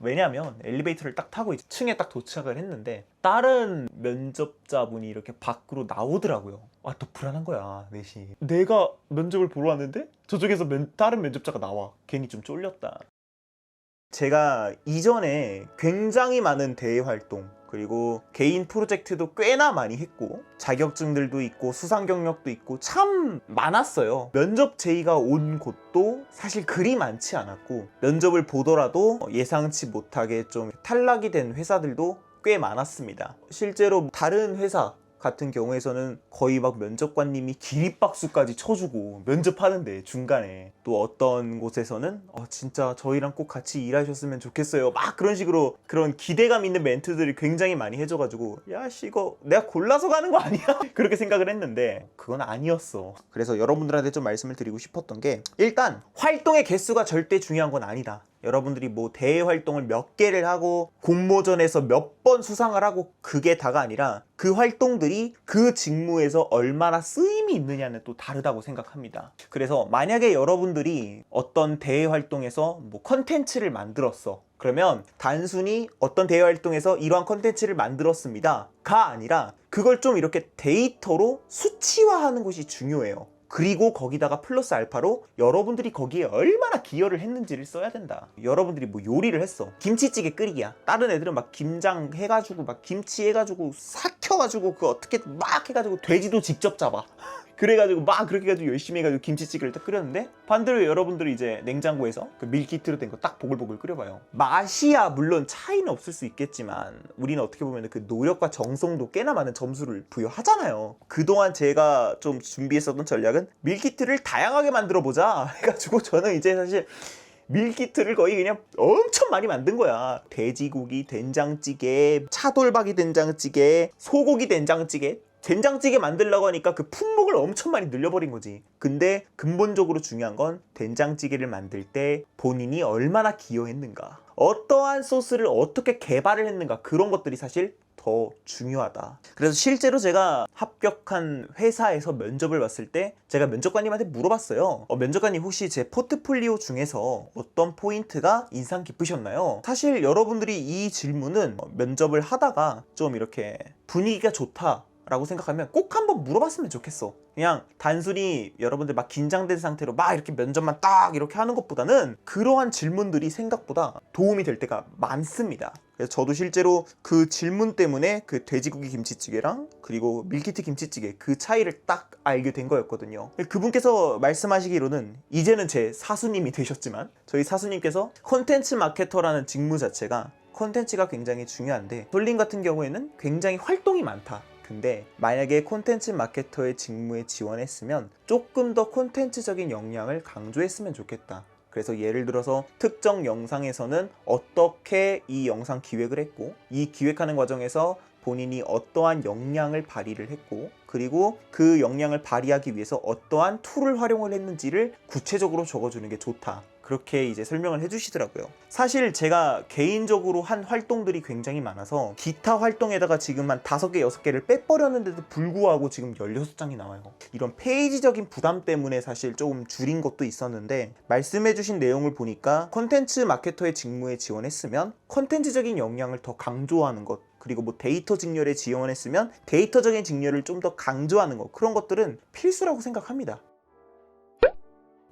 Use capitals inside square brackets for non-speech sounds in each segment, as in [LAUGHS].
왜냐하면 엘리베이터를 딱 타고 이제 층에 딱 도착을 했는데 다른 면접자분이 이렇게 밖으로 나오더라고요. 아 또 불안한 거야 넷이. 내가 면접을 보러 왔는데 저쪽에서 면- 다른 면접자가 나와. 괜히 좀 쫄렸다. 제가 이전에 굉장히 많은 대외 활동 그리고 개인 프로젝트도 꽤나 많이 했고 자격증들도 있고 수상 경력도 있고 참 많았어요. 면접 제의가 온 곳도 사실 그리 많지 않았고 면접을 보더라도 예상치 못하게 좀 탈락이 된 회사들도 꽤 많았습니다. 실제로 다른 회사 같은 경우에서는 거의 막 면접관님이 기립박수까지 쳐주고 면접하는데 중간에 또 어떤 곳에서는 어, 진짜 저희랑 꼭 같이 일하셨으면 좋겠어요. 막 그런 식으로 그런 기대감 있는 멘트들이 굉장히 많이 해줘가지고 야씨 이거 내가 골라서 가는 거 아니야? [LAUGHS] 그렇게 생각을 했는데 그건 아니었어. 그래서 여러분들한테 좀 말씀을 드리고 싶었던 게 일단 활동의 개수가 절대 중요한 건 아니다 여러분들이 뭐 대외 활동을 몇 개를 하고 공모전에서 몇 번 수상을 하고 그게 다가 아니라 그 활동들이 그 직무에서 얼마나 쓰임이 있느냐는 또 다르다고 생각합니다. 그래서 만약에 여러분들이 어떤 대외 활동에서 뭐 컨텐츠를 만들었어. 그러면 단순히 어떤 대외 활동에서 이러한 컨텐츠를 만들었습니다. 가 아니라 그걸 좀 이렇게 데이터로 수치화하는 것이 중요해요. 그리고 거기다가 플러스 알파로 여러분들이 거기에 얼마나 기여를 했는지를 써야 된다. 여러분들이 뭐 요리를 했어. 김치찌개 끓이기야. 다른 애들은 막 김장 해가지고 막 김치 해가지고 삭혀가지고 그 어떻게 막 해가지고 돼지도 직접 잡아. 그래가지고 막 그렇게 해가지고 열심히 해가지고 김치찌개를 딱 끓였는데 반대로 여러분들이 이제 냉장고에서 그 밀키트로 된 거 딱 보글보글 끓여봐요. 맛이야 물론 차이는 없을 수 있겠지만 우리는 어떻게 보면 그 노력과 정성도 꽤나 많은 점수를 부여하잖아요. 그동안 제가 좀 준비했었던 전략은 밀키트를 다양하게 만들어 보자 [LAUGHS] 해가지고 저는 이제 사실 밀키트를 거의 그냥 엄청 많이 만든 거야. 돼지고기 된장찌개, 차돌박이 된장찌개, 소고기 된장찌개. 된장찌개 만들려고 하니까 그 품목을 엄청 많이 늘려버린 거지. 근데 근본적으로 중요한 건 된장찌개를 만들 때 본인이 얼마나 기여했는가. 어떠한 소스를 어떻게 개발을 했는가. 그런 것들이 사실 더 중요하다. 그래서 실제로 제가 합격한 회사에서 면접을 봤을 때 제가 면접관님한테 물어봤어요. 어, 면접관님 혹시 제 포트폴리오 중에서 어떤 포인트가 인상 깊으셨나요? 사실 여러분들이 이 질문은 어, 면접을 하다가 좀 이렇게 분위기가 좋다. 라고 생각하면 꼭 한번 물어봤으면 좋겠어. 그냥 단순히 여러분들 막 긴장된 상태로 막 이렇게 면접만 딱 이렇게 하는 것보다는 그러한 질문들이 생각보다 도움이 될 때가 많습니다. 그래서 저도 실제로 그 질문 때문에 그 돼지고기 김치찌개랑 그리고 밀키트 김치찌개 그 차이를 딱 알게 된 거였거든요. 그분께서 말씀하시기로는 이제는 제 사수님이 되셨지만 저희 사수님께서 콘텐츠 마케터라는 직무 자체가 콘텐츠가 굉장히 중요한데 솔린 같은 경우에는 굉장히 활동이 많다. 근데 만약에 콘텐츠 마케터의 직무에 지원했으면 조금 더 콘텐츠적인 역량을 강조했으면 좋겠다. 그래서 예를 들어서 특정 영상에서는 어떻게 이 영상 기획을 했고 이 기획하는 과정에서 본인이 어떠한 역량을 발휘를 했고 그리고 그 역량을 발휘하기 위해서 어떠한 툴을 활용을 했는지를 구체적으로 적어주는 게 좋다. 그렇게 이제 설명을 해주시더라고요. 사실 제가 개인적으로 한 활동들이 굉장히 많아서 기타 활동에다가 지금 한 다섯 개, 여섯 개를 빼버렸는데도 불구하고 지금 16장이 나와요. 이런 페이지적인 부담 때문에 사실 조금 줄인 것도 있었는데 말씀해주신 내용을 보니까 콘텐츠 마케터의 직무에 지원했으면 콘텐츠적인 역량을 더 강조하는 것 그리고 뭐 데이터 직렬에 지원했으면 데이터적인 직렬을 좀 더 강조하는 것 그런 것들은 필수라고 생각합니다.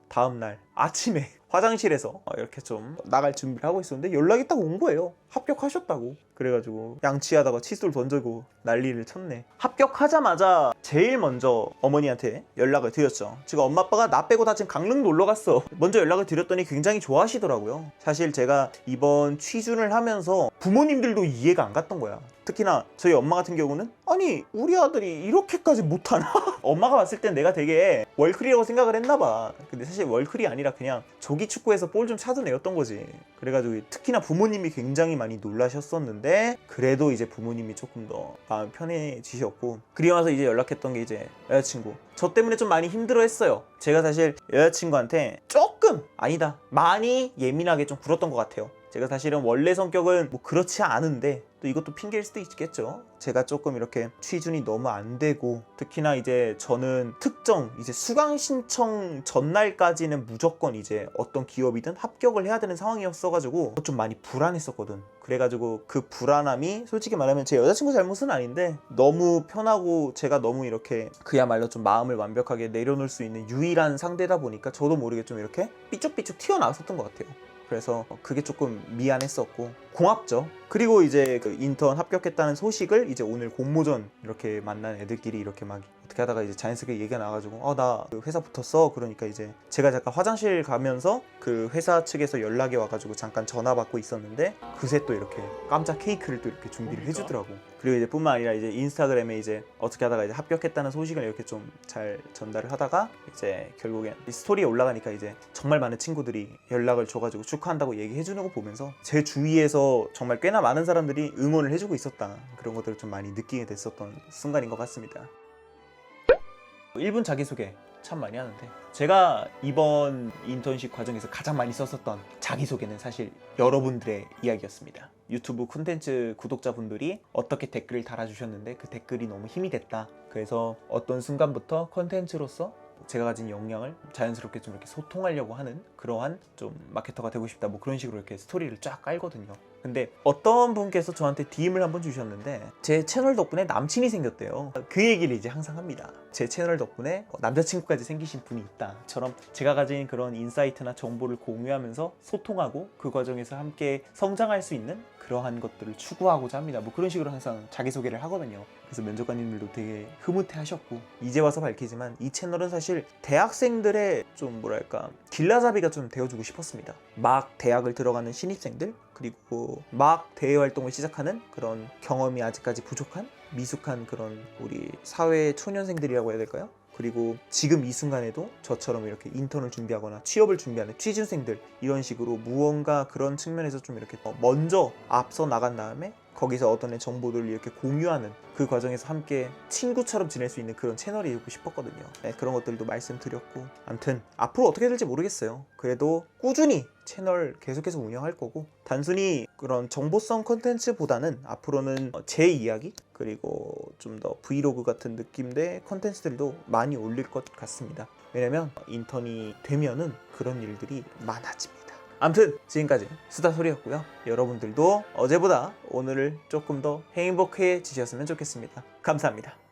다음날 아침에 화장실에서 어, 이렇게 좀 나갈 준비를 하고 있었는데 연락이 딱 온 거예요. 합격하셨다고. 그래가지고 양치하다가 칫솔 던지고 난리를 쳤네. 합격하자마자 제일 먼저 어머니한테 연락을 드렸죠. 지금 엄마 아빠가 나 빼고 다 지금 강릉 놀러 갔어. 먼저 연락을 드렸더니 굉장히 좋아하시더라고요. 사실 제가 이번 취준을 하면서 부모님들도 이해가 안 갔던 거야. 특히나 저희 엄마 같은 경우는 아니 우리 아들이 이렇게까지 못하나? [LAUGHS] 엄마가 봤을 땐 내가 되게 월클이라고 생각을 했나 봐. 근데 사실 월클이 아니라 그냥 조기 축구에서 볼좀 애였던 거지. 그래가지고 특히나 부모님이 굉장히 많이 놀라셨었는데 그래도 이제 부모님이 조금 더 마음 편해지셨고 그리고 나서 이제 연락했던 게 이제 여자친구. 저 때문에 좀 많이 힘들어했어요. 제가 사실 여자친구한테 조금 아니다 많이 예민하게 좀 굴었던 것 같아요. 제가 사실은 원래 성격은 뭐 그렇지 않은데 또 이것도 핑계일 수도 있겠죠. 제가 조금 이렇게 취준이 너무 안 되고 특히나 이제 저는 특정 이제 수강 신청 전날까지는 무조건 이제 어떤 기업이든 합격을 해야 되는 상황이었어가지고 좀 많이 불안했었거든. 그래가지고 그 불안함이 솔직히 말하면 제 여자친구 잘못은 아닌데 너무 편하고 제가 너무 이렇게 그야말로 좀 마음을 완벽하게 내려놓을 수 있는 유일한 상대다 보니까 저도 모르게 좀 이렇게 삐쭉삐쭉 튀어나왔었던 것 같아요. 그래서 그게 조금 미안했었고 고맙죠. 그리고 이제 그 인턴 합격했다는 소식을 이제 오늘 공모전 이렇게 만난 애들끼리 이렇게 막 어떻게 하다가 이제 자연스럽게 얘기가 나가지고 어 나 회사 붙었어. 그러니까 이제 제가 잠깐 화장실 가면서 그 회사 측에서 연락이 와가지고 잠깐 전화 받고 있었는데 그새 또 이렇게 깜짝 케이크를 또 이렇게 준비를 해주더라고. 그리고 이제 뿐만 아니라 이제 인스타그램에 이제 어떻게 하다가 이제 합격했다는 소식을 이렇게 좀 잘 전달을 하다가 이제 결국엔 이 스토리에 올라가니까 이제 정말 많은 친구들이 연락을 줘가지고 축하한다고 얘기해 주는 거 보면서 제 주위에서 정말 꽤나 많은 사람들이 응원을 해주고 있었다. 그런 것들을 좀 많이 느끼게 됐었던 순간인 것 같습니다. 1분 자기소개 참 많이 하는데 제가 이번 인턴십 과정에서 가장 많이 썼었던 자기소개는 사실 여러분들의 이야기였습니다. 유튜브 콘텐츠 구독자분들이 어떻게 댓글을 달아주셨는데 그 댓글이 너무 힘이 됐다. 그래서 어떤 순간부터 콘텐츠로서 제가 가진 역량을 자연스럽게 좀 이렇게 소통하려고 하는 그러한 좀 마케터가 되고 싶다 뭐 그런 식으로 이렇게 스토리를 쫙 깔거든요. 근데 어떤 분께서 저한테 DM을 한번 주셨는데 제 채널 덕분에 남친이 생겼대요. 그 얘기를 이제 항상 합니다. 제 채널 덕분에 남자친구까지 생기신 분이 있다 처럼 제가 가진 그런 인사이트나 정보를 공유하면서 소통하고 그 과정에서 함께 성장할 수 있는 그러한 것들을 추구하고자 합니다. 뭐 그런 식으로 항상 자기소개를 하거든요. 그래서 면접관님들도 되게 흐뭇해 하셨고 이제 와서 밝히지만 이 채널은 사실 대학생들의 좀 뭐랄까 길라잡이가 좀 되어주고 싶었습니다. 막 대학을 들어가는 신입생들 그리고 막 대외 활동을 시작하는 그런 경험이 아직까지 부족한 미숙한 그런 우리 사회 초년생들이라고 해야 될까요? 그리고 지금 이 순간에도 저처럼 이렇게 인턴을 준비하거나 취업을 준비하는 취준생들 이런 식으로 무언가 그런 측면에서 좀 이렇게 더 먼저 앞서 나간 다음에 거기서 얻어낸 정보들을 이렇게 공유하는 그 과정에서 함께 친구처럼 지낼 수 있는 그런 채널이고 싶었거든요. 네, 그런 것들도 말씀드렸고 아무튼 앞으로 어떻게 될지 모르겠어요. 그래도 꾸준히 채널 계속해서 운영할 거고 단순히 그런 정보성 컨텐츠보다는 앞으로는 어, 제 이야기 그리고 좀 더 브이로그 같은 느낌의 컨텐츠들도 많이 올릴 것 같습니다. 왜냐면 인턴이 되면은 그런 일들이 많아집니다. 아무튼 지금까지 수다 소리였고요. 여러분들도 어제보다 오늘을 조금 더 행복해지셨으면 좋겠습니다. 감사합니다.